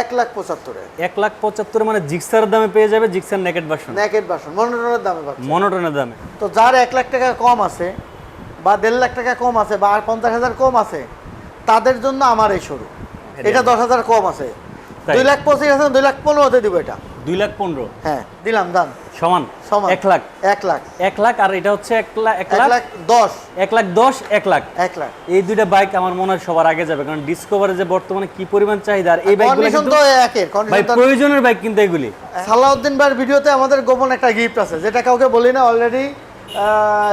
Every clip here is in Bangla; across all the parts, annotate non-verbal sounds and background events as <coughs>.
এক লাখ পঁচাত্তরে এক লাখ পঁচাত্তর মানে জিক্সার দামে পেয়ে যাবে জিক্সার নেকেট ভার্সন নেকেট বাসন মনোটনের দামে মনোটনের দামে। তো যার এক লাখ টাকা কম আছে বা দেড় লাখ টাকা কম আছে বা পঞ্চাশ হাজার কম আছে তাদের জন্য আমার এই শুরু এটা দশ হাজার কম আছে। দুই লাখ পঁচিশ হাজার দুই লাখ পনেরোতে দিব এটা। দুই লাখ পনেরো। হ্যাঁ দিলাম দাম। সমান? সমান। এক লাখ? এক লাখ। এক লাখ আর এটা হচ্ছে এক লাখ এক লাখ? দশ। এক লাখ দশ এক লাখ? এক লাখ। এই দুইটা বাইক আমার মনে হয় সবার আগে যাবে কারণ ডিসকভারে যে বর্তমানে কি পরিমাণ চাহিদা আর এই বাইকগুলো কিন্তু ভাই প্রয়োজনের বাইক কিন্তু এগুলি। সালাউদ্দিন ভাইয়ের ভিডিওতে আমাদের গোপন একটা গিফট আছে যেটা কাউকে বলি না অলরেডি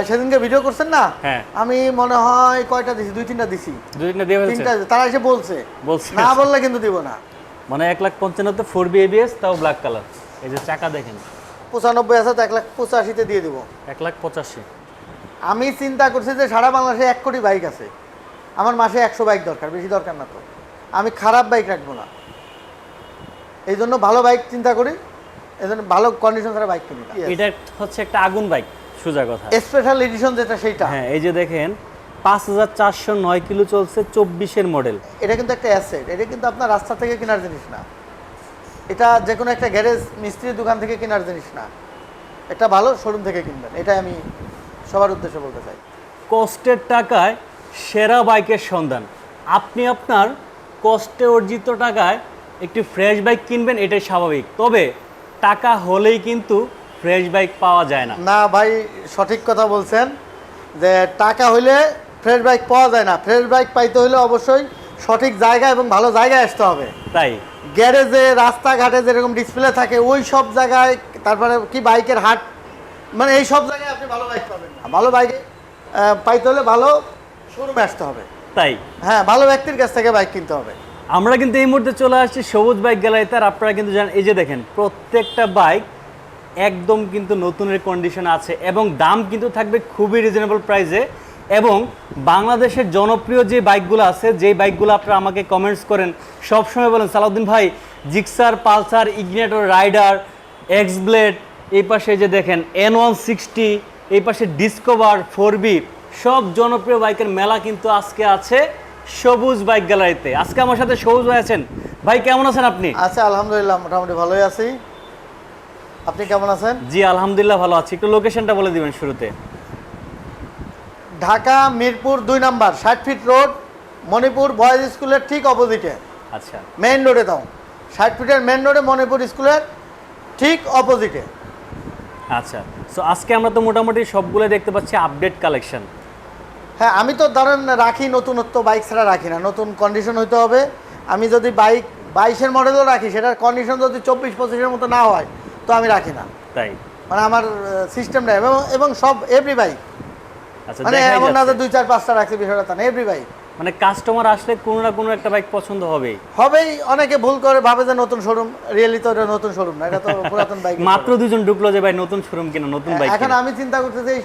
সেদিনকে ভিডিও করছেন না? হ্যাঁ। আমি মনে হয় কয়টা দিছি? দুই তিনটা দিছি। দুই তিনটা দিয়ে তিনটা তারা এসে বলছে। বলছে। না বললে কিন্তু দিব না। মানে এক লাখ পঞ্চান্নতে ফোর বি এবিএস তাও ব্ল্যাক কালার এই যে চাকা দেখেন। পঁচানব্বই আছে তো এক লাখ পঁচাশিতে দিয়ে দিব। এক লাখ পঁচাশি। আমি চিন্তা করছি যে সারা বাংলাদেশে এক কোটি বাইক আছে। আমার মাসে একশো বাইক দরকার বেশি দরকার না তো। আমি খারাপ বাইক রাখব না। এই জন্য ভালো বাইক চিন্তা করি এই জন্য ভালো কন্ডিশন ছাড়া বাইক কিনি এটা হচ্ছে একটা আগুন বাইক সোজা কথা। স্পেশাল এডিশন যেটা সেইটা। হ্যাঁ এই যে দেখেন পাঁচ হাজার চারশো নয় কিলো চলছে চব্বিশের মডেল। এটা কিন্তু একটা অ্যাসেট এটা কিন্তু আপনার রাস্তা থেকে কেনার জিনিস না। এটা যে কোনো একটা গ্যারেজ মিস্ত্রির দোকান থেকে কেনার জিনিস না। একটা ভালো শোরুম থেকে কিনবেন এটা আমি সবার উদ্দেশ্যে বলতে চাই। কষ্টের টাকায় সেরা বাইকের সন্ধান। আপনি আপনার কষ্টে অর্জিত টাকায় একটি ফ্রেশ বাইক কিনবেন এটাই স্বাভাবিক। তবে টাকা হলেই কিন্তু ফ্রেশ বাইক পাওয়া যায় না। না ভাই সঠিক কথা বলছেন যে টাকা হইলে ফ্রেশ বাইক পাওয়া যায় না। ফ্রেশ বাইক পাইতে হলে অবশ্যই সঠিক জায়গা এবং ভালো জায়গায় আসতে হবে। তাই? গ্যারেজে রাস্তাঘাটে যেরকম ডিসপ্লে থাকে ওই সব জায়গায় তারপরে কি বাইকের হাট? মানে এই সব জায়গায় আপনি ভালো বাইক পাবেন না। ভালো বাইক পাইতে হলে ভালো শোরুমে আসতে হবে। তাই? হ্যাঁ ভালো ব্যক্তির কাছ থেকে বাইক কিনতে হবে। আমরা কিন্তু এই মুহূর্তে চলে আসছি সবুজ বাইক গ্যালারিতে আর আপনারা কিন্তু জানেন এই যে দেখেন প্রত্যেকটা বাইক একদম কিন্তু নতুনের কন্ডিশন আছে এবং দাম কিন্তু থাকবে খুবই রিজনেবল প্রাইসে এবং বাংলাদেশের জনপ্রিয় যে বাইকগুলো আছে যেই বাইকগুলো আপনারা আমাকে কমেন্টস করেন সবসময় বলেন সালাউদ্দিন ভাই Gixxer Pulsar Ignitor Raider X Blade এই পাশে যে দেখেন এন ওয়ান সিক্সটি এই পাশে ডিসকভার ফোর বি সব জনপ্রিয় বাইকের মেলা কিন্তু আজকে আছে সবুজ বাইক গ্যালারিতে। আজকে আমার সাথে সবুজ ভাই আছেন। ভাই কেমন আছেন আপনি? আচ্ছা আলহামদুলিল্লাহ মোটামুটি ভালোই আছি। আপনি কেমন আছেন? জি আলহামদুলিল্লাহ ভালো আছি। একটু লোকেশনটা বলে দিবেন শুরুতে। ঢাকা মিরপুর দুই নাম্বার ষাট ফিট রোড মণিপুর বয়েজ স্কুলের ঠিক অপোজিটে আচ্ছা। মেইন রোডে দাও। ষাট ফিটের মেইন রোডে মণিপুর স্কুলের ঠিক অপোজিটে আচ্ছা। সো আজকে আমরা তো মোটামুটি সবগুলো দেখতে পাচ্ছি আপডেট কালেকশন হ্যাঁ আমি তো ধরেন রাখি নতুনত্ব বাইক ছাড়া রাখি না। নতুন কন্ডিশন হইতে হবে। আমি যদি বাইক বাইশের মডেলও রাখি সেটার কন্ডিশন যদি চব্বিশ পঁচিশের মতো না হয় তো আমি রাখি না। তাই। মানে আমার সিস্টেমটা এবং এবং সব এভরি বাইক মানে এমন না দুই চার পাঁচটা রাখছি বিষয়টা না এভরি বাইক মানে কাস্টমার আসলে কোনো না কোনো একটা বাইক পছন্দ হবেই। হবেই অনেকে ভুল করে ভাবে যে নতুন শোরুম রিয়েলি তো এটা নতুন শোরুম না এটা তো <laughs> পুরাতন বাইক মাত্র দুজন ঢুকলো যে ভাই নতুন শোরুম কিনা নতুন বাইক এখন আমি চিন্তা করতেছি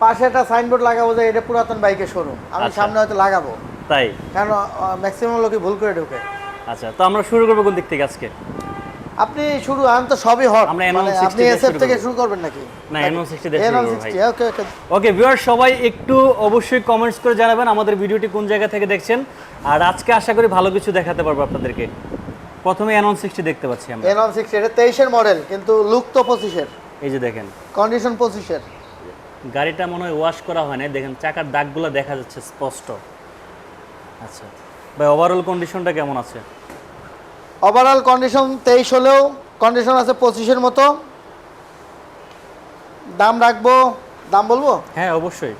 পাশে একটা সাইনবোর্ড লাগাবো যে এটা পুরাতন বাইকের শোরুম আমি আচ্ছা। সামনে হয়তো লাগাবো। তাই? কারণ ম্যাক্সিমাম লোকে ভুল করে ঢুকে। আচ্ছা তো আমরা শুরু করব কোন দিক থেকে আজকে? আপনি শুরু আমি তো সবই হট। আমরা মানে N160 আপনি এসএফ থেকে শুরু করবেন নাকি? না, N160 দিয়ে শুরু করব ভাই। ওকে ওকে ওকে ভিউয়ার সবাই একটু অবশ্যই কমেন্টস করে জানাবেন আমাদের ভিডিওটি কোন জায়গা থেকে দেখছেন। আর আজকে আশা করি ভালো কিছু দেখাতে পারব আপনাদেরকে। প্রথমে এন সিক্সটি দেখতে পাচ্ছি আমরা। এন ওয়ান সিক্সটি এটা তেইশের মডেল কিন্তু লুক তো পঁচিশের। এই যে দেখেন। কন্ডিশন পঁচিশের। গাড়িটা মনে হয় ওয়াশ করা হয় না দেখেন চাকার দাগগুলো দেখা যাচ্ছে স্পষ্ট। আচ্ছা ভাই ওভারঅল কন্ডিশনটা কেমন আছে? ওভারঅল কন্ডিশন তেইশ হলেও কন্ডিশন আছে পঁচিশের মতো। দাম রাখব দাম বলব? হ্যাঁ অবশ্যই।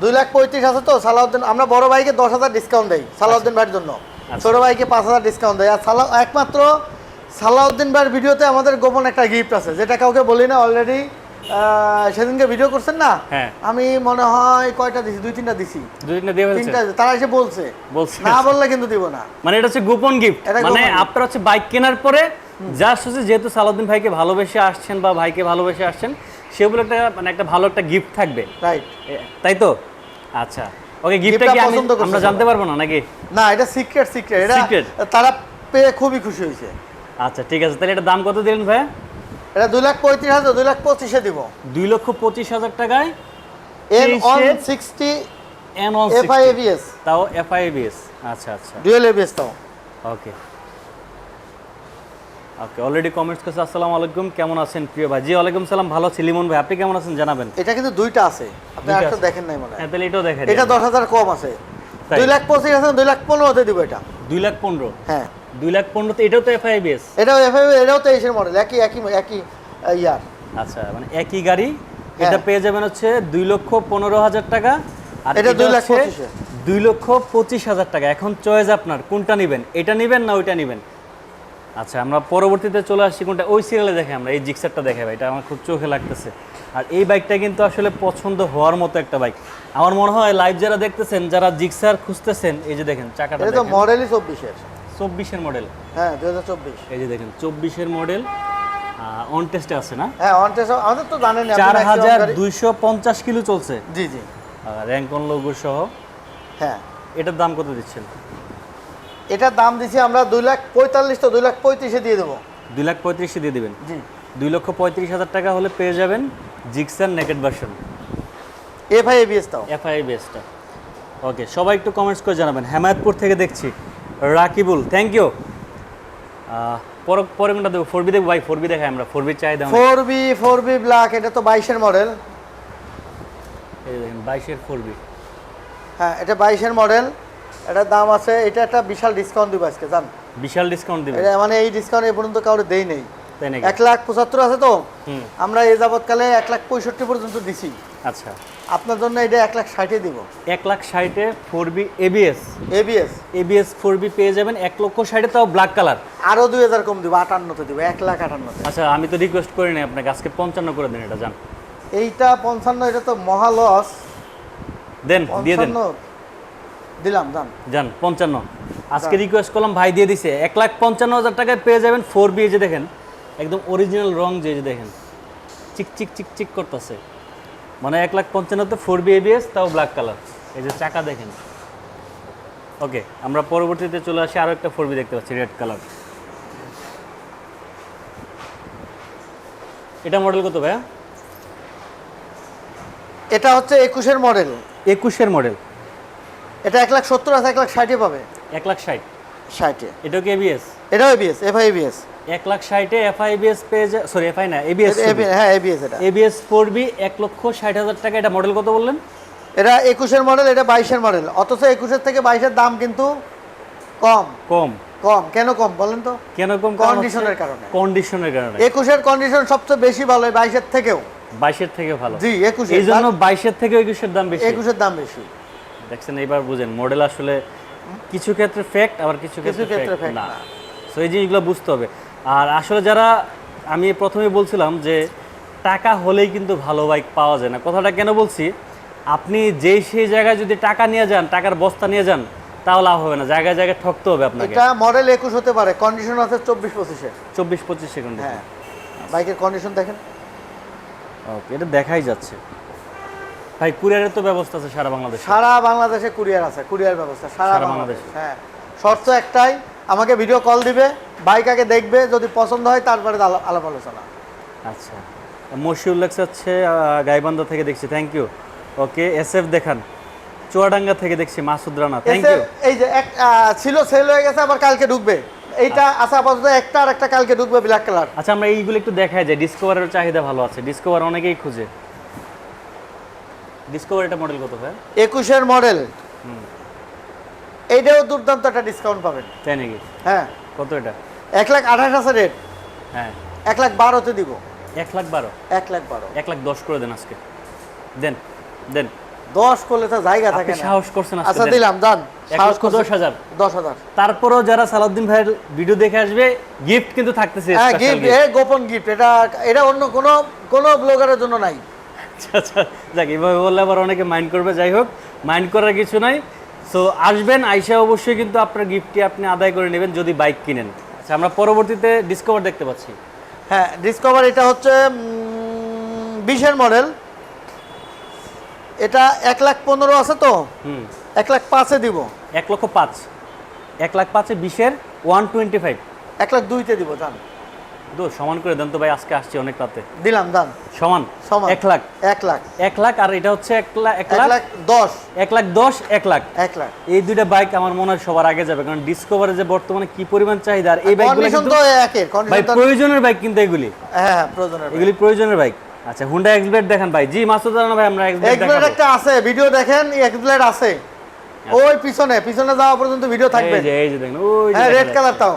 দুই লাখ পঁয়ত্রিশ আছে তো সালাউদ্দিন আমরা বড় বাইকে দশ হাজার ডিসকাউন্ট দেই সালাউদ্দিন ভাইয়ের জন্য। আচ্ছা। ছোট বাইকে পাঁচ হাজার ডিসকাউন্ট দেয় আর সালা একমাত্র সালাউদ্দিন ভাইয়ের ভিডিওতে আমাদের গোপন একটা গিফট আছে যেটা কাউকে বলি না অলরেডি সেদিনকে ভিডিও করছেন না? হ্যাঁ। আমি মনে হয় কয়টা দিছি? দুই তিনটা দিছি। দুই তিনটা দিয়ে তিনটা তারা এসে বলছে। বলছে। না বললে কিন্তু দিব না। মানে এটা হচ্ছে গোপন গিফট মানে। আপনার হচ্ছে বাইক কেনার পরে জাস্ট হচ্ছে যেহেতু সালাউদ্দিন ভাইকে ভালোবেসে আসছেন বা ভাইকে ভালোবেসে আসছেন সেগুলো একটা মানে একটা ভালো একটা গিফট থাকবে। রাইট তাই তো? আচ্ছা। ওকে গিফটটা কি আমি আমরা জানতে পারব না নাকি? না এটা সিক্রেট সিক্রেট এটা তারা পেয়ে খুবই খুশি হয়েছে। আচ্ছা ঠিক আছে। তাহলে এটা দাম কত দিলেন ভাই এটা দুই লাখ পঁয়ত্রিশ হাজার দুই লাখ পঁচিশে দিব। দুই লক্ষ পঁচিশ হাজার টাকায় এন ওয়ান তেইশের sixty N one FI ABS তাও এফআইবিএস আচ্ছা আচ্ছা। ডুয়েল এবিএস তাও। ওকে ওকে অলরেডি কমেন্টস করছে আসসালামু আলাইকুম কেমন আছেন প্রিয় ভাই? জি ওয়ালাইকুম সালাম ভালো আছি। লিমন ভাই আপনি কেমন আছেন জানাবেন? এটা কিন্তু দুইটা আছে। আপনি একটা দেখেন নাই মনে হয়। হ্যাঁ তাহলে এটাও দেখেন এটা দশ হাজার কম আছে? দুই লাখ পঁচিশ আছে দুই লাখ পনেরোতে দিব এটা। দুই লাখ পনেরো? হ্যাঁ। দুই লাখ পনেরো এটাও তো এফআইবিএস এটাও এফআই এটাও তেইশের মডেল একই একই একই ইয়ার। আচ্ছা মানে একই গাড়ি হ্যাঁ। এটা পেয়ে যাবেন হচ্ছে দুই লক্ষ পনেরো হাজার টাকা আর এটা দুই লাখ। দুই লক্ষ পঁচিশ হাজার টাকা। এখন চয়েস আপনার কোনটা নেবেন? এটা নেবেন না ওইটা নেবেন? আচ্ছা আমরা পরবর্তীতে চলে আসছি কোনটা? ওই সিরিয়ালে দেখে আমরা এই জিক্সারটা দেখে ভাই এটা আমার খুব চোখে লাগতেছে। আর এই বাইকটা কিন্তু আসলে পছন্দ হওয়ার মতো একটা বাইক আমার মনে হয় লাইভ যারা দেখতেছেন যারা জিক্সার খুঁজতেছেন এই যে দেখেন চাকাটা এটা মডেলই চব্বিশের। চব্বিশের মডেল। হ্যাঁ দুই হাজার চব্বিশ। এই যে দেখেন চব্বিশের মডেল অন টেস্টে আছে না? হ্যাঁ অনটেস আমাদের তো জানেন চার হাজার দুইশো পঞ্চাশ কিলো চলছে। জি জি। র্যাঙ্কন লোগো সহ। হ্যাঁ। এটার দাম কত দিচ্ছেন? এটার দাম দিছি আমরা দুই লাখ পঁয়তাল্লিশ তো দুই লাখ পঁয়ত্রিশে দিয়ে দেবো। দুই লাখ পঁয়ত্রিশে দিয়ে দেবেন। জি। দুই লক্ষ পঁয়ত্রিশ হাজার টাকা হলে পেয়ে যাবেন Gixxer naked version FI ABS তাও এফআই বেসটা ওকে সবাই একটু কমেন্টস করে জানাবেন। হেমায়তপুর থেকে দেখছি। রাকিবুল থ্যাংক ইউ পরে পরে কোনটা দেবো ফোর বি দেবো ভাই ফোর বি দেখাই আমরা। ফোর বি চাই দাম four B four B black এটা তো বাইশের মডেল এই দেখেন বাইশের ফোর বি হ্যাঁ এটা বাইশের মডেল এটার দাম আছে এটা একটা বিশাল ডিসকাউন্ট দিব আজকে জান। বিশাল ডিসকাউন্ট এটা মানে এই ডিসকাউন্ট এ পর্যন্ত কাউরে দেই নেই। এক লাখ পঁচাত্তর আছে তো? আমরা এ যাবৎকালে এক লাখ পঁয়ষট্টি পর্যন্ত দিছি। আচ্ছা। আপনার জন্য এটা এক লাখ ষাটে দিব। এক lakh ষাটে four B ABS ABS ABS four B পেয়ে যাবেন এক লক্ষ ষাটে তাও ব্ল্যাক কালার আরও দুই হাজার কম দিব আটান্নতে দিব এক লাখ আটান্নতে। আচ্ছা আমি তো রিকোয়েস্ট করি নাই আপনাকে আজকে পঞ্চান্ন করে দেন এটা যান। এইটা পঞ্চান্ন এটা তো মহা লস দেন দিয়ে দেন। দিলাম জান যান পঞ্চান্ন। আজকে রিকোয়েস্ট করলাম ভাই দিয়ে দিছে। এক লাখ পঞ্চান্ন হাজার টাকায় পেয়ে যাবেন ফোর বি যে দেখেন একদম অরিজিনাল রং যে দেখেন। চিক চিক চিক চিক করতেছে। মানে এক লাখ পঞ্চান্নতে ফোর বি এবিএস তাও ব্ল্যাক কালার এই যে চাকা দেখেন। ওকে আমরা পরবর্তীতে চলে আসি আরও একটা ফোর বি দেখতে পাচ্ছি রেড কালার এটা মডেল কত ভাইয়া? এটা হচ্ছে একুশের মডেল একুশের মডেল এটা এক লাখ সত্তর আছে এক লাখ ষাটে পাবে। এক লাখ ষাট। ষাটে। এটা কি এবিএস এটাও এবিএস এফআই এবিএস এক লাখ ষাটে এফআইবিএস পেয়ে যায় সরি এফআই না এবিএস হ্যাঁ এবিএস এটা। এবিএস ফোর বি এক লক্ষ ষাট হাজার টাকা এটা মডেল কত বললেন? এটা একুশের মডেল এটা বাইশের মডেল অথচ একুশের থেকে বাইশের দাম কিন্তু কম। কম। কম। কেন কম বলেন তো? কেন কম? Condition-এর কারণে। কন্ডিশনের কারণে। একুশের কন্ডিশন সবচেয়ে বেশি ভালো বাইশের থেকেও। বাইশের থেকে ভালো। জি একুশের। এই জন্য বাইশের থেকে একুশের দাম বেশি। একুশের দাম বেশি। দেখছেন এইবার বুঝেন মডেল আসলে কিছু ক্ষেত্রে ফ্যাক্ট আবার কিছু ক্ষেত্রে না। না। সো এই জিনিসগুলো বুঝতে হবে। আর আসলে যারা আমি প্রথমে বলছিলাম যে টাকা হলেই কিন্তু ভালো বাইক পাওয়া যায় না। কথাটা কেন বলছি? আপনি যেই সেই জায়গায় যদি টাকা নিয়ে যান টাকার বস্তা নিয়ে যান তাও লাভ হবে না। জায়গায় জায়গায় ঠকতে হবে আপনাকে। এটা মডেল একুশ হতে পারে। কন্ডিশন আছে চব্বিশ পঁচিশে। চব্বিশ পঁচিশ সেকেন্ড হ্যাঁ। বাইকের কন্ডিশন দেখেন। ওকে এটা দেখাই যাচ্ছে। ভাই কুরিয়ারের তো ব্যবস্থা আছে সারা বাংলাদেশে। সারা বাংলাদেশে কুরিয়ার আছে। কুরিয়ার ব্যবস্থা সারা বাংলাদেশে। হ্যাঁ। শর্ত একটাই আমাকে ভিডিও কল দিবে বাইক আগে দেখবে যদি পছন্দ হয় তারপরে আলাপ আলোচনা। আচ্ছা। মশিউল লেখছে হচ্ছে গাইবান্ধা থেকে দেখছি thank you okay S F দেখান। চুয়াডাঙ্গা থেকে দেখছি মাসুদ রানা থ্যাংক ইউ এই যে এক ছিল সেল হয়ে গেছে আবার কালকে ঢুকবে। এইটা আসা আপাতত একটা আর একটা কালকে ঢুকবে ব্ল্যাক কালার আচ্ছা আমরা এইগুলো একটু দেখাই যায় ডিসকভারের চাহিদা ভালো আছে। ডিসকভার অনেকেই খুঁজে। ডিসকভার এটা মডেল কত ভাই? একুশের মডেল হুম। এইটাও দুর্দান্ত একটা ডিসকাউন্ট পাবেন। তাই নাকি? হ্যাঁ। কত এটা? এক লাখ আঠাশ আছে রেট হ্যাঁ। এক লাখ বারোতে দিব। এক লাখ বারো? এক লাখ বারো। এক লাখ দশ করে দেন আজকে। দেন দেন। দশ করলে তো জায়গা থাকে সাহস করছেন আচ্ছা দিলাম দান। সাহস দশ হাজার। দশ হাজার। তারপরও যারা সালাউদ্দিন ভাইয়ের ভিডিও দেখে আসবে গিফট কিন্তু থাকতেছে হ্যাঁ গিফট এ গোপন গিফট এটা এটা অন্য কোনো কোনো ব্লগারের জন্য নাই। আচ্ছা আচ্ছা। যাক এভাবে বললে আবার অনেকে মাইন্ড করবে। যাই হোক মাইন্ড করার কিছু নাই। সো আসবেন আইসা অবশ্যই কিন্তু আপনার গিফটটি আপনি আদায় করে নেবেন যদি বাইক কিনেন। আচ্ছা আমরা পরবর্তীতে ডিসকভার দেখতে পাচ্ছি। হ্যাঁ ডিসকভার এটা হচ্ছে বিশের মডেল এটা এক লাখ পনেরো আছে তো? হুম। এক লাখ পাঁচে দিব। এক লক্ষ পাঁচ। এক লাখ পাঁচে বিশের ওয়ান টোয়েন্টি ফাইভ এক লাখ দুইতে দিব জান। দু সমান করে দেন তো ভাই আজকে আসছি অনেক রাতে দিলাম দান সমান? সমান। এক লাখ? এক লাখ। এক লাখ আর এটা হচ্ছে এক লাখ এক লাখ? দশ। এক লাখ দশ এক লাখ? এক লাখ। এই দুইটা বাইক আমার মনে হয় সবার আগে যাবে কারণ ডিসকভারে যে বর্তমানে কি পরিমাণ চাহিদা আর এই বাইকগুলো কিন্তু ভাই প্রয়োজনের বাইক কিন্তু এগুলি। হ্যাঁ হ্যাঁ প্রয়োজনের এগুলি প্রয়োজনের বাইক আচ্ছা হুন্ডা এক্সব্লেড দেখেন ভাই। জি মাসুদ রানা ভাই আমরা এক্সব্লেড দেখাবো। একটা আছে ভিডিও দেখেন এক্সপ্লেট আছে। ওই পিছনে পিছনে যাওয়া পর্যন্ত ভিডিও থাকবে। এই যে এই যে দেখেন ওই হ্যাঁ রেড কালার তাও।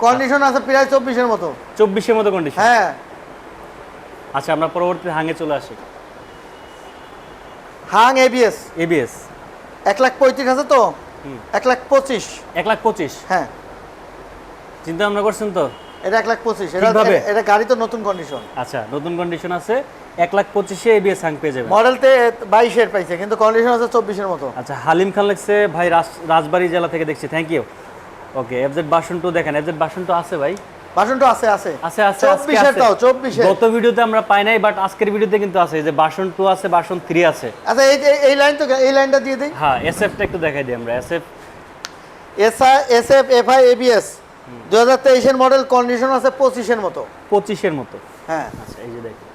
কন্ডিশন আছে প্রায় চব্বিশের মতো। চব্বিশের মতো কন্ডিশন হ্যাঁ। আচ্ছা আমরা পরবর্তীতে হাঙে চলে আসি। হাং এবিএস এবিএস এক লাখ পঁয়ত্রিশ আছে তো। এক লাখ পঁচিশ। এক লাখ পঁচিশ? হ্যাঁ। চিন্তা ভাবনা করছেন তো? এটা এক লাখ পঁচিশ। এটা এটা- গাড়ি তো নতুন কন্ডিশন আচ্ছা নতুন কন্ডিশন আছে এক লাখ পঁচিশে এবিএস হাং পেয়ে যাবেন। মডেলতে বাইশের পাইছে কিন্তু কন্ডিশন আছে চব্বিশের মতো। আচ্ছা হালিম খান লেগছে ভাই রাজ- রাজবাড়ী জেলা থেকে দেখছি। Thank you okay FZ version two দেখেন এফজেড বাসন টু আছে ভাই? বাসনটা আছে আছে। আছে আছে আজকে চব্বিশের আছে। তাও চব্বিশের। গত ভিডিওতে আমরা পাই নাই বাট আজকের ভিডিওতে কিন্তু আছে। এই যে বাসন টু আছে বাসন থ্রি আছে। আচ্ছা এই যে- এই লাইন তো এই লাইনটা দিয়ে দিই। হ্যাঁ এসএফটা একটু দেখাই দিই আমরা। SF SI SF FI ABS দু হাজার তেইশের মডেল কন্ডিশন আছে পঁচিশের মতো। পঁচিশের মতো। হ্যাঁ। আচ্ছা এই যে দেখেন।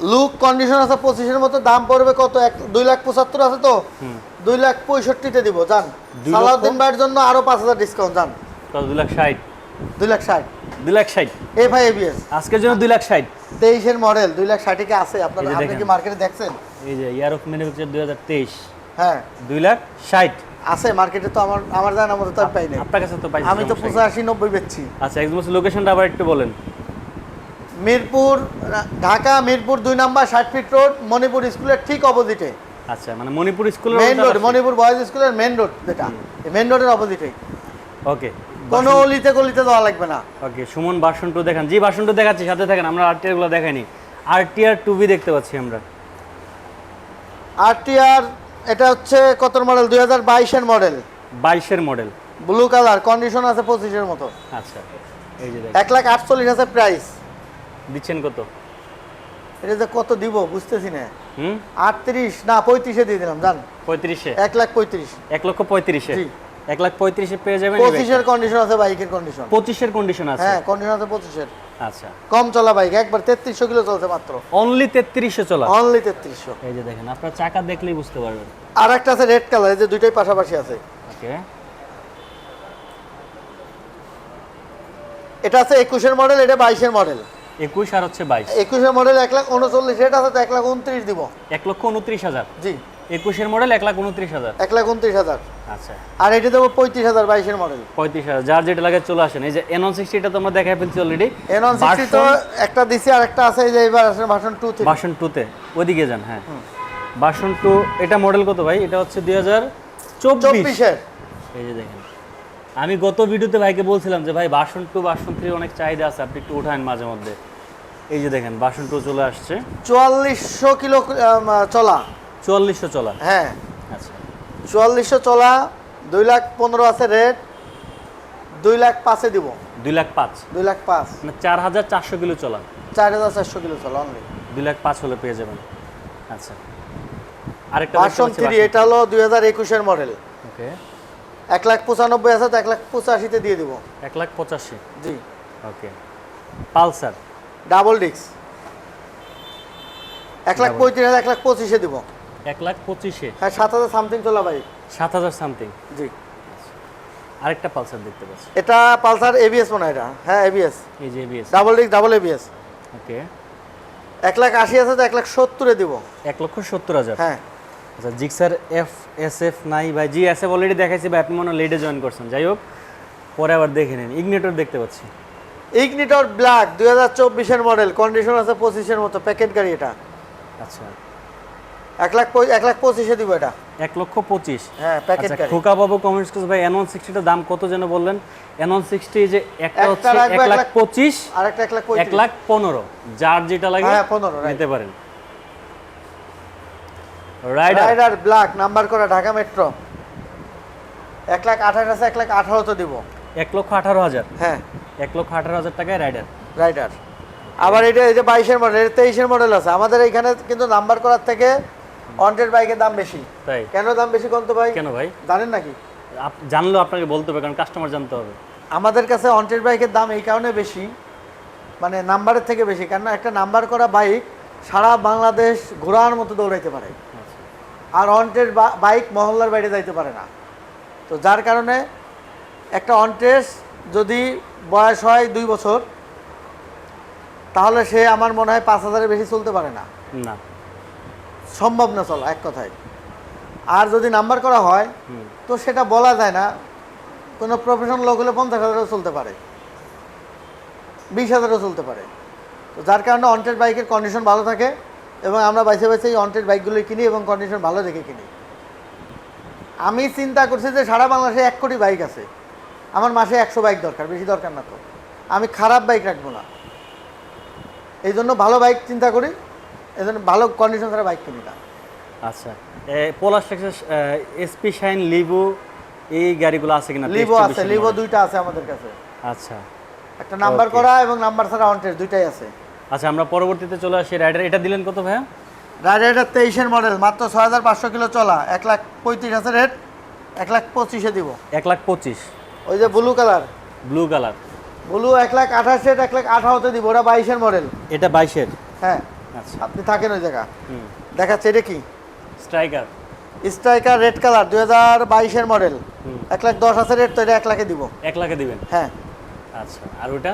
লুক কন্ডিশন আছে পঁচিশের মতো দাম পড়বে কত? এক দুই লাখ পঁচাত্তর আছে তো। দুই লাখ পঁয়ষট্টিতে দিব যান? সালাউদ্দিন ভাইয়ের জন্য আরও পাঁচ হাজার ডিসকাউন্ট যান। দুই লাখ ষাট। দুই লাখ ষাট। দুই লাখ ষাট। এফআই এবিএস আজকের জন্য দুই লাখ ষাট। তেইশের মডেল দুই লাখ ষাটে কি আছে? আপনার আপনি কি মার্কেটে দেখছেন? এই যে ইয়ার অফ ম্যানুফ্যাকচার দুই হাজার তেইশ। হ্যাঁ। দুই লাখ ষাট। আছে মার্কেটে তো আমার আমার জানা মতো তো পাই নাই। আপনার কাছে তো পাইছি আমি তো পঁচাশি নব্বই বেচছি। আচ্ছা একদম লোকেশনটা আবার একটু বলেন। মিরপুর ঢাকা মিরপুর দুই নাম্বার ষাট ফিট রোড মণিপুর স্কুলের ঠিক অপোজিটে আচ্ছা মানে মণিপুর স্কুলের মেইন রোড মণিপুর বয়েজ স্কুলের মেইন রোড যেটা। মেইন রোডের অপোজিটে ওকে কোনো অলিতে গলিতে দেওয়া লাগবে না। ওকে সুমন বাসন টু দেখান। জি বাসন টু দেখাচ্ছি সাথে থাকেন। আমরা আরটিআরগুলো দেখাইনি। আরটিআর টু বি দেখতে পাচ্ছি আমরা। আরটিআর এটা হচ্ছে কত মডেল দুই হাজার বাইশের মডেল বাইশের মডেল ব্লু কালার কন্ডিশন আছে পঁচিশের মতো। আচ্ছা এই যে এক লাখ আটচল্লিশ আছে প্রাইস দিচ্ছেন কত? এটা যে কত দিব বুঝতেছি না। হুম? আটত্রিশ না পঁয়ত্রিশে দিয়ে দিলাম জান। পঁয়ত্রিশে? এক লাখ পঁয়ত্রিশ। এক লক্ষ পঁয়ত্রিশে? জি। এক লাখ পঁয়ত্রিশে পেয়ে যাবেন। পঁচিশের কন্ডিশন আছে বাইকের কন্ডিশন পঁচিশের কন্ডিশন আছে? হ্যাঁ কন্ডিশন আছে পঁচিশের। আচ্ছা। কম চলা বাইক একবার তেত্রিশশো কিলো চলছে মাত্র। অনলি তেত্রিশে চলা? অনলি তেত্রিশশো। এই যে দেখেন আপনার চাকা দেখলেই বুঝতে পারবেন। আর একটা আছে রেড কালার এই যে দুইটাই পাশাপাশি আছে। ওকে। এটা আছে একুশের মডেল এটা বাইশের মডেল একুশ আর হচ্ছে বাইশ। একুশের মডেল এক লাখ উনচল্লিশ এটা আছে তো এক লাখ উনত্রিশ দিব। এক লক্ষ উনত্রিশ হাজার। জি। একুশের মডেল এক লাখ উনত্রিশ হাজার। এক লাখ উনত্রিশ হাজার। আচ্ছা। আর এটা দেবো পঁয়ত্রিশ হাজার বাইশের মডেল পঁয়ত্রিশ হাজার যার যেটা লাগে চলে আসেন। এই যে এনন সিক্সটিটা তোমরা দেখাই ফেলছি অলরেডি এন ওয়ান সিক্সটি তো একটা দিছি আর একটা আছে এই যে এবার আছে ভার্সন টু থ্রি বাসন টুতে ওদিকে যান হ্যাঁ। বাসন টু এটা মডেল কত ভাই? এটা হচ্ছে দুই হাজার চব্বিশ। চব্বিশের। এই যে দেখেন। আমি গত ভিডিওতে ভাইকে বলছিলাম যে ভাই বাসন টু বাসন থ্রি অনেক চাহিদা আছে আপনি একটু উঠান মাঝে মধ্যে। এই যে দেখেন বাসন টু চলে আসছে। চুয়াল্লিশশো কিলো চলা। চুয়াল্লিশশো চলা। হ্যাঁ। আচ্ছা। চুয়াল্লিশশো চলা দুই লাখ পনেরো আছে রেট দুই লাখ পাঁচে দিব। দুই লাখ পাঁচ। দুই লাখ পাঁচ। মানে চার হাজার চারশো কিলো চলা। চার হাজার চারশো কিলো চলা অনলি দুই লাখ পাঁচ হলে পেয়ে যাবেন। আচ্ছা। আরেকটা ভার্সন থ্রি এটা হলো দুই হাজার একুশের মডেল ওকে এক লাখ পঁচানব্বই আছে তো এক লাখ পঁচাশিতে দিয়ে দিব। এক লাখ পঁচাশি? জি। ওকে। পালসার? ডাবল ডিক্স এক লাখ পঁয়ত্রিশ হাজার এক লাখ পঁচিশে দিব। এক লাখ পঁচিশে? হ্যাঁ সাত হাজার সামথিং চলা ভাই। সাত হাজার সামথিং? জি। আরেকটা পালসার দেখতে পাচ্ছি। এটা পালসার এবিএস মনে হয় এটা। হ্যাঁ এবিএস এই যে এবিএস ডাবল ডিক্স ডাবল এবিএস ওকে। এক লাখ আশি আছে তো এক লাখ সত্তরে দিব। এক লক্ষ সত্তর হাজার? হ্যাঁ। আচ্ছা জিক্সার এফ এস এফ নাই ভাই জি এস এফ অলরেডি দেখাইছি ভাই আপনি মনে হয় লেটে জয়েন করছেন। যাই হোক পরে আবার দেখে নিন। ইগনেটর দেখতে পাচ্ছি। ইগনিটর ব্ল্যাক দুই হাজার চব্বিশের মডেল কন্ডিশন আছে পঁচিশের মতো প্যাকেট গাড়ি এটা। আচ্ছা। এক লাখ এক লাখ পঁচিশে দিব এটা। এক লক্ষ পঁচিশ। হ্যাঁ প্যাকেট আচ্ছা গাড়ি। খোকা বাবু কমেন্টস করছে ভাই এন ওয়ান সিক্সটিটার দাম কত যেন বললেন? এন সিক্সটি যে একটা হচ্ছে এক লাখ পঁচিশ আর একটা এক লাখ এক লাখ পনেরো। যার যেটা লাগে হ্যাঁ, 15, right. নিতে পারেন। রাইডার রাইডার ব্ল্যাক নাম্বার করা ঢাকা মেট্রো এক লাখ আঠাশ আছে এক লাখ আঠারো তো দিব। এক লক্ষ আঠারো হাজার। হ্যাঁ। এক লক্ষ আঠারো হাজার টাকায় রাইডার রাইডার আবার এটা এই যে বাইশের মডেল এটা তেইশের মডেল আছে। আমাদের এখানে কিন্তু নাম্বার করার থেকে অন্টেড বাইকের দাম বেশি। তাই। কেন দাম বেশি কোন তো ভাই? কেন ভাই? জানেন নাকি? জানলেও আপনাকে বলতে হবে কারণ কাস্টমার জানতে হবে। আমাদের কাছে অন্টেড বাইকের দাম এই কারণে বেশি মানে নাম্বারের থেকে বেশি। কেন একটা নাম্বার করা বাইক সারা বাংলাদেশ ঘোরার মতো দৌড়াইতে পারে। আর অনটের বাইক মহল্লার বাইরে যাইতে পারে না। তো যার কারণে একটা অনটেস যদি বয়স হয় দুই বছর তাহলে সে আমার মনে হয় পাঁচ হাজারের বেশি চলতে পারে না। না। সম্ভব না চলা এক কথায়। আর যদি নাম্বার করা হয় তো সেটা বলা যায় না। কোনো প্রফেশনাল লোক হলে পঞ্চাশ হাজারও চলতে পারে। বিশ হাজারও চলতে পারে। তো যার কারণে অনটেড বাইকের কন্ডিশন ভালো থাকে। এবং আমরা বাইসে বাইসে এই অনটেড বাইকগুলো কিনি এবং কন্ডিশন ভালো দেখে কিনি। আমি চিন্তা করছি যে সারা বাংলাদেশে এক কোটি বাইক আছে। আমার মাসে একশো বাইক দরকার বেশি দরকার না তো। আমি খারাপ বাইক রাখব না। এই জন্য ভালো বাইক চিন্তা করি এই জন্য ভালো কন্ডিশন ছাড়া বাইক কিনি না। আচ্ছা পোলার এসপি শাইন লিভো এই গাড়িগুলো আছে কিনা? লিভো আছে লিভো দুইটা আছে আমাদের কাছে। আচ্ছা। একটা নাম্বার করা এবং নাম্বার ছাড়া অনটেস দুইটাই আছে। আচ্ছা আমরা পরবর্তীতে চলে আসি রাইডার। এটা দিলেন কত ভাইয়া? রাইডার এটা তেইশের মডেল মাত্র ছয় হাজার পাঁচশো কিলো চলা এক লাখ পঁয়ত্রিশ হাজার রেট এক লাখ পঁচিশে দিব। এক লাখ পঁচিশ। ওই যে blue colour. Blue colour. Blue এক লাখ আঠাশ রেট এক লাখ আঠারোতে দিব ওটা বাইশের মডেল। এটা বাইশের? হ্যাঁ আচ্ছা। আপনি থাকেন ওই জায়গা। দেখাচ্ছে এটা কি? স্ট্রাইকার। স্ট্রাইকার রেড কালার দুই হাজার বাইশের মডেল। এক লাখ দশ হাজার রেট তো এটা এক লাখে দিব। এক লাখে দিবেন? হ্যাঁ। আচ্ছা আর ওটা?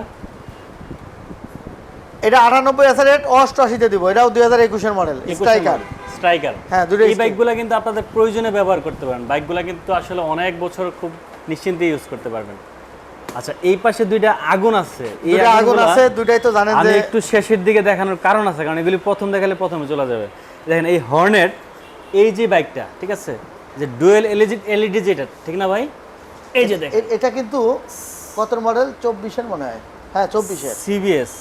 এটা আটানব্বই আছে রেট অষ্টআশিতে দিব। এটাও দুই হাজার একুশের মডেল স্ট্রাইকার স্ট্রাইকার হ্যাঁ দুটো এই বাইকগুলো কিন্তু আপনাদের প্রয়োজনে ব্যবহার করতে পারেন বাইকগুলো কিন্তু আসলে অনেক বছর খুব নিশ্চিন্তে ইউজ করতে পারবেন। আচ্ছা এই পাশে দুইটা আগুন আছে। এই আগুন আছে দুটাই তো জানেন আমি যে একটু শেষের দিকে দেখানোর কারণ আছে কারণ এগুলি প্রথম দেখালে প্রথমে চলে যাবে। দেখেন এই হর্নেট এই যে বাইকটা ঠিক আছে? যে ডুয়েল এলইডি এলইডি যেটা ঠিক না ভাই? এই যে দেখেন। এটা কিন্তু কত মডেল চব্বিশের মনে হয়। হ্যাঁ চব্বিশের। সিবিএস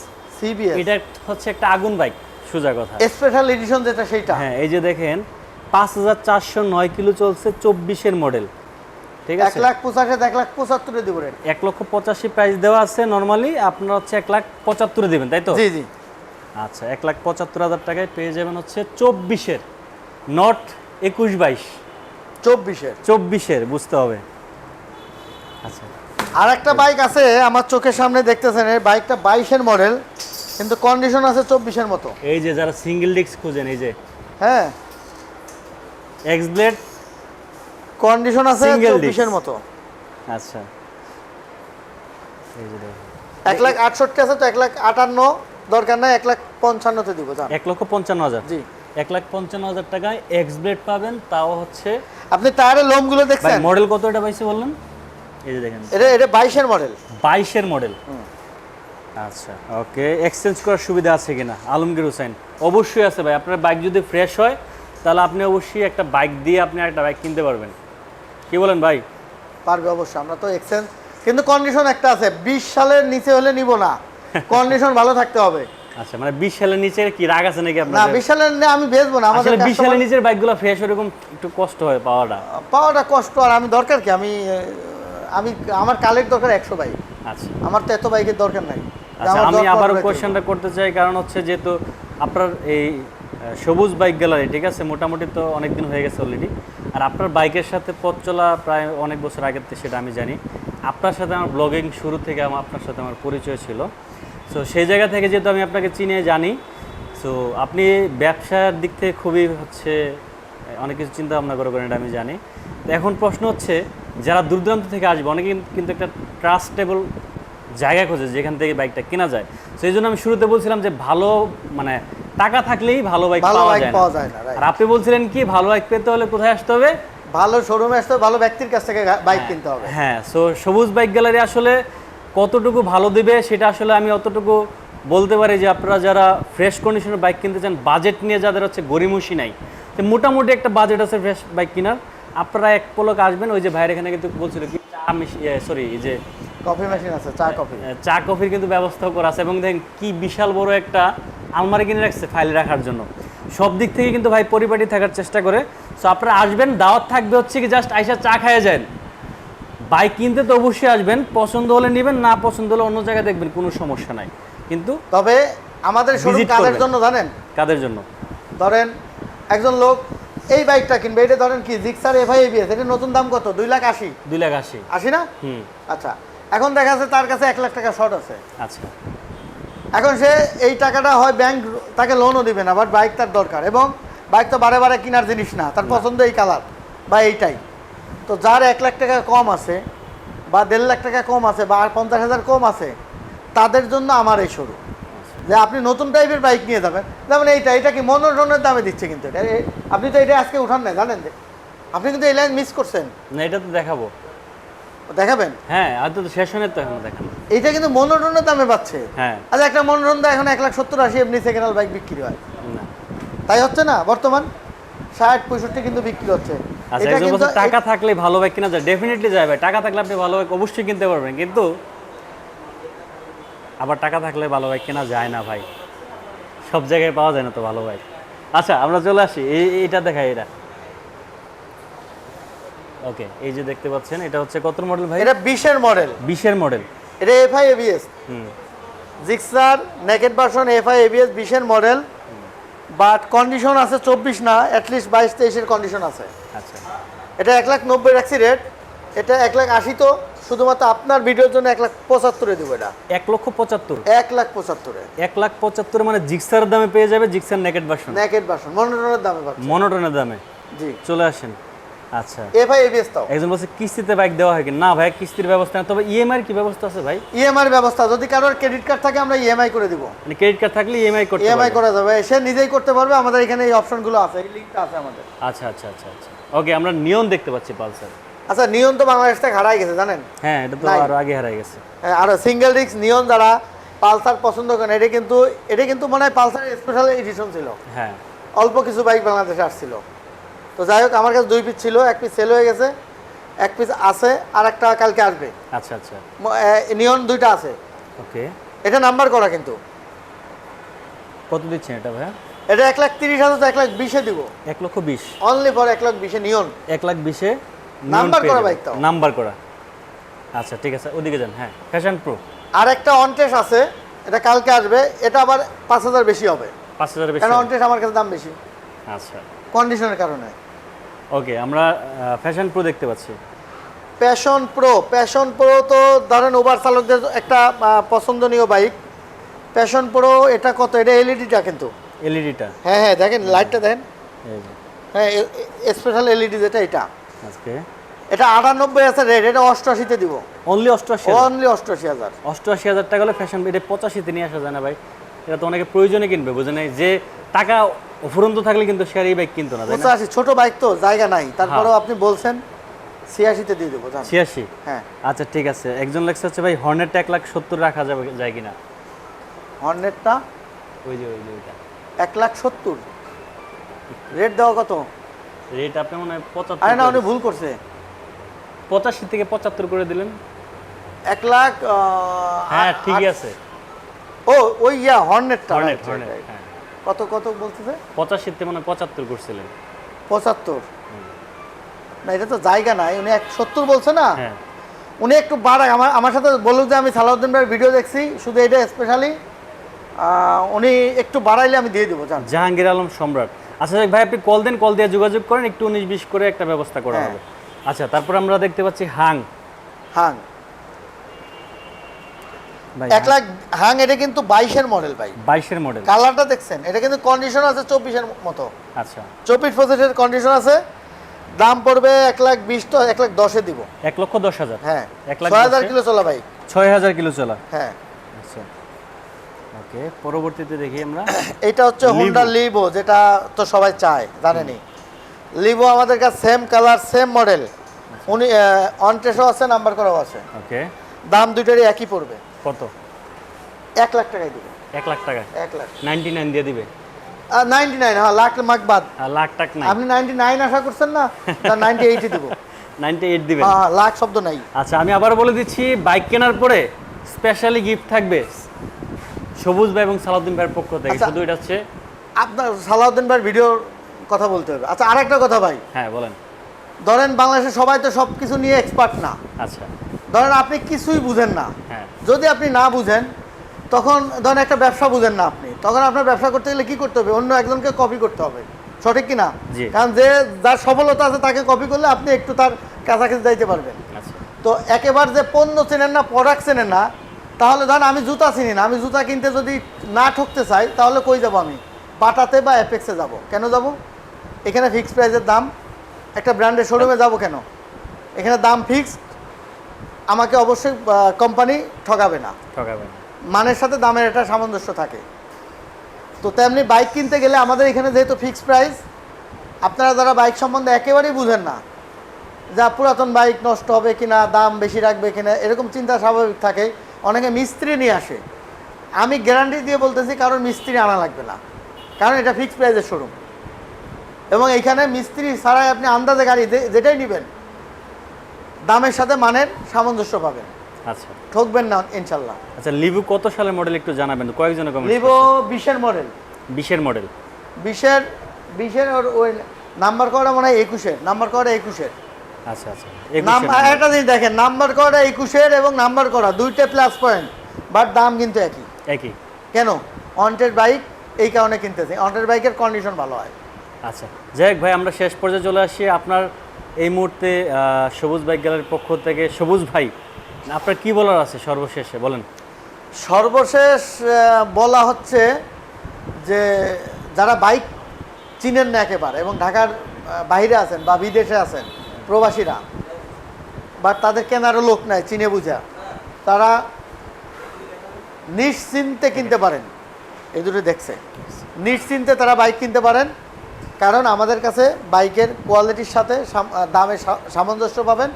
সিবিএস এটা হচ্ছে একটা আগুন বাইক সোজা কথা। স্পেশাল এডিশন যেটা সেইটা। হ্যাঁ এই যে দেখেন পাঁচ হাজার চারশো নয় কিলো চলছে চব্বিশের মডেল ঠিক এক আছে লাখ পঁচাশি এক লাখ পঁচাত্তরে দিব এক লক্ষ পঁচাশি প্রাইস দেওয়া আছে নর্মালি আপনার হচ্ছে এক লাখ পঁচাত্তরে দেবেন তাই তো? জি জি। আচ্ছা এক লাখ পঁচাত্তর হাজার টাকায় পেয়ে যাবেন হচ্ছে চব্বিশের নট একুশ বাইশ। চব্বিশের। চব্বিশের বুঝতে হবে। আচ্ছা। আর একটা বাইক আছে আমার চোখের সামনে দেখতেছেন এই বাইকটা বাইশের মডেল কিন্তু কন্ডিশন আছে চব্বিশের মতো। এই যে যারা সিঙ্গেল ডিস্ক খুঁজেন এই যে। হ্যাঁ। এক্স ব্লেড কন্ডিশন আছে। চব্বিশের মতো। আচ্ছা। এই যে এক লাখ আটষট্টি আছে তো এক লাখ আটান্ন দরকার নাই এক লাখ পঞ্চান্নতে দিব জান এক লক্ষ পঞ্চান্ন হাজার। জি। এক লাখ পঞ্চান্ন হাজার টাকায় এক্স ব্লেড পাবেন তাও হচ্ছে আপনি টায়ারের লোমগুলো দেখছেন? মডেল কত এটা পাইছে বললেন? এই যে দেখেন। এটা এটা বাইশের মডেল বাইশের মডেল আচ্ছা ওকে। এক্সচেঞ্জ করার সুবিধা আছে কিনা? আলমগীর হোসেন অবশ্যই আছে ভাই। আপনার বাইক যদি ফ্রেশ হয় তাহলে আপনি অবশ্যই একটা বাইক দিয়ে আপনি একটা বাইক কিনতে পারবেন। কি বলেন ভাই? পারবে অবশ্যই আমরা তো এক্সচেঞ্জ কিন্তু কন্ডিশন একটা আছে বিশ সালের নিচে হলে নিব না। <laughs> কন্ডিশন ভালো থাকতে হবে। আচ্ছা মানে বিশ সালের নিচে কি রাগ আছে নাকি না আপনার বিশ সালের নে- আমি বেচবো না। আমাদের আসলে বিশ customer- সালের নিচের বাইকগুলো ফ্রেশ ওরকম একটু কষ্ট হয় পাওয়াটা। পাওয়াটা কষ্ট আর আমি দরকার কি? আমি আমি আমার কালের দরকার একশো বাইক। আচ্ছা। আমার তো এত বাইকের দরকার নাই। আচ্ছা আমি দশ আবারও কোয়েশ্চেনটা করতে চাই কারণ হচ্ছে যেহেতু আপনার এই সবুজ বাইক গ্যালারি ঠিক আছে? মোটামুটি তো অনেক দিন হয়ে গেছে অলরেডি আর আপনার বাইকের সাথে পথ চলা প্রায় অনেক বছর আগের থেকে সেটা আমি জানি। আপনার সাথে আমার ব্লগিং শুরু থেকে আমার আপনার সাথে আমার পরিচয় ছিল। সো সেই জায়গা থেকে যেহেতু আমি আপনাকে চিনে জানি। সো আপনি ব্যবসার দিক থেকে খুবই হচ্ছে অনেক কিছু চিন্তা ভাবনা করে করেন এটা আমি জানি। তো এখন প্রশ্ন হচ্ছে যারা দূর দূরান্ত থেকে আসবে অনেকে কিন্তু একটা ট্রাস্টেবল জায়গা খোঁজে যেখান থেকে বাইকটা কেনা যায়। সেই জন্য আমি শুরুতে বলছিলাম যে ভালো মানে টাকা থাকলেই ভালো বাইক পাওয়া যায় না। আর আপনি বলছিলেন কি ভালো বাইক পেতে হলে কোথায় আসতে হবে? ভালো শোরুমে আসতে হবে, ভালো ব্যক্তির কাছ থেকে বাইক কিনতে হবে। হ্যাঁ সো সবুজ বাইক গ্যালারি আসলে কতটুকু ভালো দিবে সেটা আসলে আমি অতটুকু বলতে পারি যে আপনারা যারা ফ্রেশ কন্ডিশনের বাইক কিনতে চান বাজেট নিয়ে যাদের হচ্ছে গরিমসি নাই তো মোটামুটি একটা বাজেট আছে ফ্রেশ বাইক কেনার। আপনারা এক পলক আসবেন ওই যে ভাইয়ের এখানে কিন্তু বলছিল কি চা সরি যে কফি মেশিন আছে চা কফি চা কফির কিন্তু ব্যবস্থাও করা আছে এবং দেখেন কি বিশাল বড় একটা আলমারি কিনে রাখছে ফাইল রাখার জন্য। সব দিক থেকে কিন্তু ভাই পরিপাটি থাকার চেষ্টা করে। সো আপনারা আসবেন দাওয়াত থাকবে হচ্ছে কি জাস্ট আইসা চা খাইয়ে যান। বাইক কিনতে তো অবশ্যই আসবেন পছন্দ হলে নেবেন না পছন্দ হলে অন্য জায়গায় দেখবেন কোনো সমস্যা নাই। কিন্তু তবে আমাদের শোরুম কাদের জন্য জানেন? কাদের জন্য? ধরেন একজন লোক এই বাইকটা কিনবে এটা ধরেন কি জিক্সার এফআই এবিএস এটা নতুন দাম কত? দুই লাখ আশি? দুই লাখ আশি। আশি না? হুম। আচ্ছা এখন দেখা যাচ্ছে তার কাছে এক লাখ টাকা শর্ট আছে। আচ্ছা। এখন সে এই টাকাটা হয় ব্যাংক তাকে লোনও দিবে না বাট বাইক তার দরকার এবং বাইক তো বারে বারে কেনার জিনিস না তার পছন্দ এই কালার বা এইটাই। তো যার এক লাখ টাকা কম আছে বা দেড় লাখ টাকা কম আছে বা আর পঞ্চাশ হাজার কম আছে তাদের জন্য আমার এই শুরু যে আপনি নতুন টাইপের বাইক নিয়ে যাবেন। যেমন এইটা এটা কি মনোরঞ্জনের দামে দিচ্ছে কিন্তু এটা। আপনি তো এটা আজকে উঠান না জানেন যে। আপনি কিন্তু এই লাইন মিস করছেন। না এটা তো দেখাবো। দেখাবেন? হ্যাঁ আর তো শেষ হয়নি তো এখন দেখানো। এইটা কিন্তু মনোরঞ্জনের দামে পাচ্ছে। হ্যাঁ। আচ্ছা একটা মনোরঞ্জন এখন এক লাখ সত্তর আশি এমনি সেকেন্ড হ্যান্ড বাইক বিক্রি হয়। না। তাই হচ্ছে না? বর্তমান ষাট পঁয়ষট্টি কিন্তু বিক্রি হচ্ছে। আচ্ছা এটা কিন্তু টাকা থাকলে ভালো বাইক কিনা যায়? ডেফিনেটলি যায় ভাই। টাকা থাকলে আপনি ভালো বাইক অবশ্যই কিনতে পারবেন। কিন্তু আবার টাকা থাকলে ভালো বাইক কেনা যায় না ভাই। সব জায়গায় পাওয়া যায় না তো ভালো বাইক আচ্ছা আমরা চলে আসি। এই এইটা দেখাই এটা। ওকে এই যে দেখতে পাচ্ছেন এটা হচ্ছে কত মডেল ভাই? এটা বিশের মডেল বিশের মডেল এটা এফআই এবিএস হুম। Gixxer naked version FI ABS বিশের মডেল বাট কন্ডিশন আছে চব্বিশ না অ্যাট অ্যাটলিস্ট বাইশ তেইশের কন্ডিশন আছে। আচ্ছা। এটা এক লাখ নব্বই রাখছি রেট এটা এক লাখ আশি তো শুধুমাত্র আপনার ভিডিওর জন্য এক লাখ পঁচাত্তরে দেবো এটা। এক লক্ষ পঁচাত্তর? এক লাখ পঁচাত্তরে। এক লাখ পঁচাত্তর মানে জিক্সার দামে পেয়ে যাবে Gixxer naked version naked version মনোটনের দামে মনোটনের দামে? জি। চলে আসেন। আচ্ছা। এফআই এবিএস তাও। একজন বলছে কিস্তিতে বাইক দেওয়া হয় কি? না ভাই কিস্তির ব্যবস্থা না তবে ইএমআই কি ব্যবস্থা আছে ভাই? ইএমআই ব্যবস্থা যদি কারোর ক্রেডিট কার্ড থাকে আমরা ইএমআই করে দিব। মানে ক্রেডিট কার্ড থাকলে ইএমআই করতে ইএমআই করা যাবে। সে নিজেই করতে পারবে আমাদের এখানে এই অপশনগুলো আছে এই লিঙ্কটা আছে আমাদের। আচ্ছা আচ্ছা আচ্ছা আচ্ছা। ওকে আমরা নিয়ন দেখতে পাচ্ছি পালসার। আচ্ছা নিয়ন তো বাংলাদেশ থেকে হারাই গেছে জানেন? হ্যাঁ এটা তো আরও আগে হারাই গেছে। আর সিঙ্গেল ডিস্ক নিয়ন যারা পালসার পছন্দ করেন এটা কিন্তু এটা কিন্তু মনে হয় পালসার স্পেশাল এডিশন ছিল। হ্যাঁ। অল্প কিছু বাইক বাংলাদেশে আসছিল। তো যাই হোক আমার কাছে দুই পিস ছিল এক পিস সেল হয়ে গেছে এক পিস আছে আর একটা কালকে আসবে। আচ্ছা আচ্ছা। নিয়ন দুইটা আছে। ওকে। এটা নাম্বার করা কিন্তু। কত দিচ্ছেন এটা ভাইয়া? এটা এক লাখ তিরিশ হাজার তো এক লাখ বিশে দিব। এক লক্ষ বিশ। অনলি ফর এক লাখ বিশে নিয়ন এক লাখ বিশে নাম্বার করা বাইক তাও। নাম্বার করা। আচ্ছা ঠিক আছে ওদিকে যান হ্যাঁ ফ্যাশন প্রো আর একটা অনটেস আছে এটা কালকে আসবে এটা আবার পাঁচ হাজার বেশি হবে। পাঁচ হাজার বেশি কারণ অনটেস আমার কাছে দাম বেশি। আচ্ছা। কন্ডিশনের কারণে। ওকে আমরা ফ্যাশন প্রো দেখতে পাচ্ছি। প্যাশন প্রো প্যাশন প্রো তো ধরেন ওভার চালকদের একটা পছন্দনীয় বাইক প্যাশন প্রো এটা কত? এটা এলইডিটা কিন্তু। এলইডিটা হ্যাঁ হ্যাঁ দেখেন লাইটটা দেখেন। হ্যাঁ স্পেশাল এলইডি যেটা এটা। আজকে? এটা আটানব্বই আছে রেট এটা অষ্টআশিতে দিব। অনলি অষ্টআশি অনলি অষ্টআশি হাজার। অষ্টআশি হাজার টাকা হলে ফ্যাশন এটা পঁচাশিতে নিয়ে আসা যায় না ভাই। এটা তো অনেকে প্রয়োজনে কিনবে বুঝে নাই? যে টাকা অফুরন্ত থাকলে কিন্তু সে আর এই বাইক কিনতো না পঁচাশি ছোট বাইক তো জায়গা নাই। তারপরেও আপনি বলছেন ছিয়াশিতে দিয়ে দেবো ছিয়াশি? হ্যাঁ। আচ্ছা ঠিক আছে। একজন লেখছে হচ্ছে ভাই হর্নেটটা এক লাখ সত্তর রাখা যাবে যায় কিনা? হর্নেটটা ওই যে ওই যে ওইটা। এক লাখ সত্তর। রেট দেওয়া কত? রেট আপনি মনে হয় পঁচাত্তর আরে না উনি ভুল করছে। পঁচাশি থেকে পঁচাত্তর করে দিলেন। এক লাখ হ্যাঁ ঠিকই আছে। ও ওই ইয়া হর্নেটটা হর্নেট হর্নেট. হ্যাঁ। কত কত বলতেছে? পঁচাশিতে মানে পঁচাত্তর করছিলেন। পঁচাত্তর। না এটা তো জায়গা নাই উনি এক সত্তর বলছে না? হ্যাঁ। উনি একটু বাড়ায় আমার আমার সাথে বলুক যে আমি সালাউদ্দিন ভাইয়ের ভিডিও দেখছি শুধু এটা স্পেশালি উনি একটু বাড়াইলে আমি দিয়ে দেবো জাহাঙ্গীর আলম সম্রাট। আচ্ছা ভাই আপনি কল দেন কল দিয়ে যোগাযোগ করেন একটু উনিশ বিশ করে একটা ব্যবস্থা করা হ্যাঁ। হবে। আচ্ছা তারপর আমরা দেখতে পাচ্ছি হাং। হাং। এক লাখ হাং এটা কিন্তু বাইশের মডেল ভাই। বাইশের মডেল কালারটা দেখছেন? এটা কিন্তু কন্ডিশন আছে চব্বিশের মতো। আচ্ছা। চব্বিশ পঁচিশের কন্ডিশন আছে। দাম পড়বে এক লাখ বিশ তো এক লাখ দশে দিব। এক লক্ষ দশ হাজার। হ্যাঁ। এক লাখ ছয় হাজার কিলো চলা বাইক ছয় হাজার কিলো চলা। হ্যাঁ। ওকে পরবর্তীতে দেখি আমরা। <coughs> এটা হচ্ছে। হোন্ডা লিভো যেটা তো সবাই চায় জানেনি? লিভো আমাদের কাছে সেম কালার সেম মডেল উনি অনটেসও আছে নাম্বার করাও আছে। ওকে। দাম দুইটারই একই পড়বে। কত? এক লাখ টাকায় দিবে। এক লাখ টাকা এক লাখ। নাইনটি নাইন দিয়ে দিবে? নাইনটি নাইন হ্যাঁ লাখ মাক বাদ। লাখ টাকা নাই। আপনি নাইনটি নাইন আশা করছেন না? নাইনটি এইটই দিব। <laughs> নাইনটি এইট দিবেন। হ্যাঁ লাখ শব্দ নাই। আচ্ছা আমি আবার বলে দিচ্ছি বাইক কেনার পরে স্পেশালি গিফট থাকবে। সবুজ ভাই এবং সালাউদ্দিন ভাইয়ের পক্ষ থেকে। আচ্ছা। শুধু এটা হচ্ছে আপনার সালাউদ্দিন ভাইয়ের ভিডিওর কথা বলতে হবে। আচ্ছা আরেকটা কথা ভাই। হ্যাঁ বলেন। ধরেন বাংলাদেশে সবাই তো সব কিছু নিয়ে এক্সপার্ট না। আচ্ছা। ধরেন আপনি কিছুই বুঝেন না। হ্যাঁ। যদি আপনি না বুঝেন তখন ধরেন একটা ব্যবসা বুঝেন না আপনি। তখন আপনার ব্যবসা করতে গেলে কি করতে হবে? অন্য একজনকে কপি করতে হবে। সঠিক কি না কারণ যে যার সফলতা আছে তাকে কপি করলে আপনি একটু তার কাছাকাছি যাইতে পারবেন। আচ্ছা। তো একেবারে যে পণ্য চেনেন না প্রোডাক্ট চেনেন না তাহলে ধরেন আমি জুতা চিনি না আমি জুতা কিনতে যদি না ঠকতে চাই তাহলে কই যাব আমি? বাটাতে বা অ্যাপেক্সে যাব। কেন যাব? এখানে ফিক্সড প্রাইসের দাম একটা ব্র্যান্ডের শোরুমে যাব কেন? এখানে দাম ফিক্সড আমাকে অবশ্যই কোম্পানি ঠকাবে না। ঠকাবেন মানের সাথে দামের একটা সামঞ্জস্য থাকে। তো তেমনি বাইক কিনতে গেলে আমাদের এখানে যেহেতু ফিক্সড প্রাইস আপনারা যারা বাইক সম্বন্ধে একেবারেই বুঝেন না যা পুরাতন বাইক নষ্ট হবে কিনা দাম বেশি রাখবে কিনা এরকম চিন্তা স্বাভাবিক থাকে অনেকে মিস্ত্রি নিয়ে আসে। আমি গ্যারান্টি দিয়ে বলতেছি কারণ মিস্ত্রি আনা লাগবে না। কারণ এটা ফিক্সড প্রাইসের শোরুম এবং এইখানে মিস্ত্রি ছাড়াই আপনি আন্দাজে গাড়ি যেটাই নেবেন দামের সাথে মানের সামঞ্জস্য পাবেন। আচ্ছা। ঠকবেন না ইনশাল্লাহ। আচ্ছা লিভু কত সালের মডেল একটু জানাবেন? কয়েকজনের কমেন্ট লিভো বিশের মডেল বিশের মডেল বিশের বিশের ওর ওই নাম্বার করা মনে হয়? একুশের। নাম্বার করা একুশের? আচ্ছা আচ্ছা। নাম 21 এর একটা জিনিস দেখেন নাম্বার করা একুশের এবং নাম্বার করা দুইটা প্লাস পয়েন্ট বাট দাম কিন্তু একই। একই। কেন? অন্টের বাইক এই কারণে কিনতেছি। অন্টের বাইকের কন্ডিশন ভালো হয়। আচ্ছা যাই হোক ভাই আমরা শেষ পর্যায়ে চলে আসি। আপনার এই মুহূর্তে সবুজ বাইক গ্যালারির পক্ষ থেকে সবুজ ভাই আপনার কি বলার আছে সর্বশেষে? বলেন। সর্বশেষ বলা হচ্ছে যে যারা বাইক চিনেন না একেবারে এবং ঢাকার বাইরে আছেন বা বিদেশে আছেন প্রবাসীরা বা তাদের কেনারও লোক নাই, চিনে বুঝা। তারা নিশ্চিন্তে কিনতে পারেন। এই দুটো দেখছে। নিশ্চিন্তে তারা বাইক কিনতে পারেন, কারণ আমাদের কাছে বাইকের কোয়ালিটির সাথে দামে সামঞ্জস্য পাবেন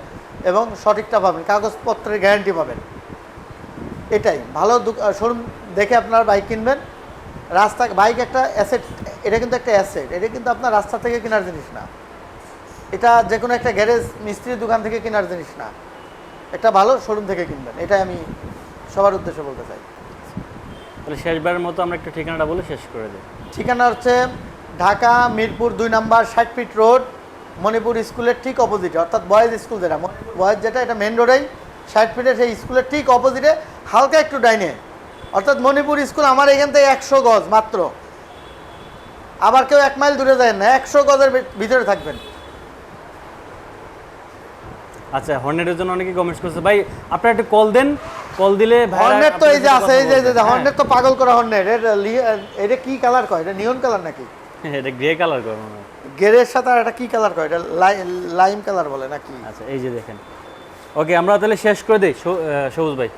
এবং সঠিকটা পাবেন, কাগজপত্রের গ্যারান্টি পাবেন। এটাই। ভালো শোরুম দেখে আপনারা বাইক কিনবেন। রাস্তা বাইক একটা অ্যাসেট, এটা কিন্তু একটা অ্যাসেট। এটা কিন্তু আপনার রাস্তা থেকে কেনার জিনিস না। এটা যে কোনো একটা গ্যারেজ মিস্ত্রির দোকান থেকে কেনার জিনিস না। একটা ভালো শোরুম থেকে কিনবেন এটাই আমি সবার উদ্দেশ্যে বলতে চাই। তাহলে শেষবারের মতো আমরা একটা ঠিকানাটা বলে শেষ করে দিই। ঠিকানা হচ্ছে ঢাকা মিরপুর দুই নাম্বার ষাট ফিট রোড মণিপুর স্কুলের ঠিক অপোজিটে অর্থাৎ বয়েজ স্কুল যেটা বয়েজ যেটা এটা মেন রোডেই ষাট ফিটের সেই স্কুলের ঠিক অপোজিটে হালকা একটু ডাইনে। অর্থাৎ মণিপুর স্কুল আমার এখান থেকে একশো গজ মাত্র। আবার কেউ এক মাইল দূরে যায় না একশো গজের ভিতরে থাকবেন। আচ্ছা হর্নেটের জন্য অনেকে কমেন্টস করছে। ভাই আপনারা একটু কল দেন। কল দিলে হর্নেট তো এই যে আছে এই যে। হর্নেট তো পাগল করা হর্নেট এটা লি- এটা কি কালার কয়? এটা নিয়ন কালার নাকি? হ্যাঁ, <laughs> এটা গ্রে কালার করব আমরা। গেরের সাথে আর এটা কি কালার কয়? এটা লাইম কালার বলে নাকি? আচ্ছা এই যে দেখেন। ওকে আমরা তাহলে শেষ করে দেই। সবুজ ভাই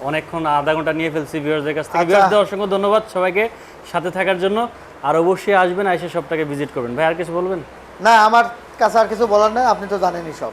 অনেকক্ষণ আধা ঘণ্টা নিয়ে ফেলছি ভিউয়ারদের কাছ থেকে। আচ্ছা। ভিউয়ারদের অসংখ্য ধন্যবাদ সবাইকে সাথে থাকার জন্য। আর অবশ্যই আসবেন এসে সবটাকে ভিজিট করবেন। ভাই আর কিছু বলবেন? না আমার কাছে আর কিছু বলার নেই আপনি তো জানেনই সব।